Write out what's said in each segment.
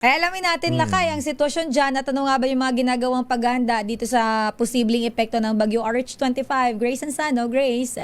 Eh, alamin natin, Hmm. Lakay, ang sitwasyon dyan at ano nga ba yung mga ginagawang paghahanda dito sa posibleng epekto ng Bagyo RH25. Grace Ansano, Grace.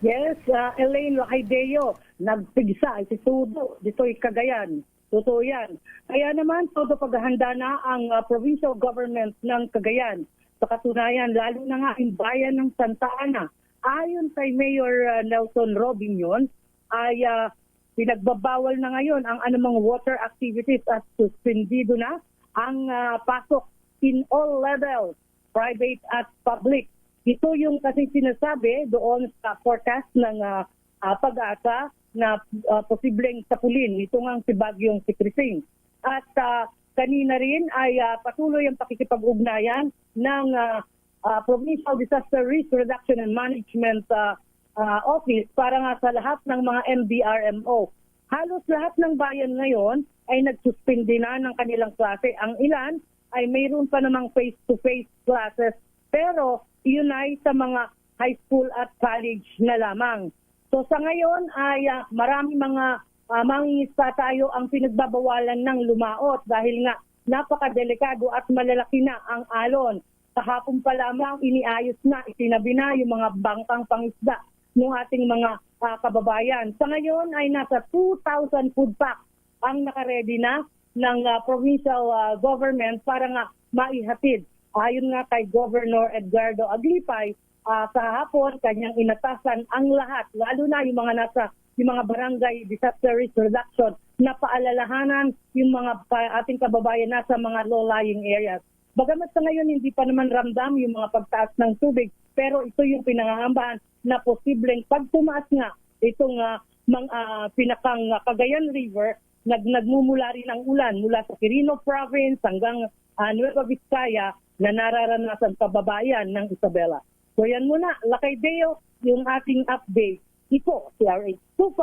Yes, uh, Elaine Lacaideo, nagpigsa si Tudo, dito'y Cagayan. Totoo yan. Kaya naman, todo paghahanda na ang uh, provincial government ng Cagayan. Sa katunayan, lalo na nga ang bayan ng Santa Ana. Ayon kay Mayor uh, Nelson Robinson, ay uh, pinagbabawal na ngayon ang anumang water activities at suspendido na ang uh, pasok in all levels, private at public. Ito yung kasi sinasabi doon sa forecast ng ah, pag-asa na ah, posibleng sapulin itong ang si Bagyong si Crising. At ah, kanina rin ay ah, patuloy ang pakikipag-ugnayan ng ah, ah, Provincial Disaster Risk Reduction and Management ah, ah, Office para nga sa lahat ng mga MDRMO. Halos lahat ng bayan ngayon ay nagsuspindi na ng kanilang klase. Ang ilan ay mayroon pa namang face-to-face classes pero yun ay sa mga high school at college na lamang. So sa ngayon ay ah, marami mga uh, mangingisda tayo ang pinagbabawalan ng lumaot dahil nga napakadelikado at malalaki na ang alon. Kahapon pa lamang iniayos na, itinabi na yung mga bangkang pangisda ng ating mga ah, kababayan. Sa ngayon ay nasa 2,000 food packs ang nakaredy na ng ah, provincial ah, government para nga maihatid. Ayon nga kay Governor Edgardo Aglipay, ah, sa hapon kanyang inatasan ang lahat, lalo na yung mga nasa yung mga barangay disaster risk reduction na paalalahanan yung mga ating kababayan nasa mga low-lying areas. Bagamat sa ngayon hindi pa naman ramdam yung mga pagtaas ng tubig, pero ito yung pinangangambahan na posibleng pag tumaas nga itong ah, mang, ah, pinakang ah, Cagayan River, nag, nagmumula rin ang ulan mula sa Quirino Province hanggang ah, Nueva Vizcaya na nararanasan kababayan ng Isabela. So yan muna, Lakay Deo, yung ating update. Ito, CRH25,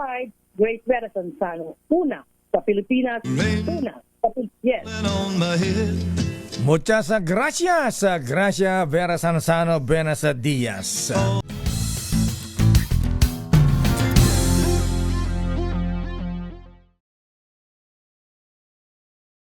Great Vera Sansano. Una, sa Pilipinas. Una, sa Pil- Yes. Muchas gracias, Gracia Vera Sansano Benas Diaz. All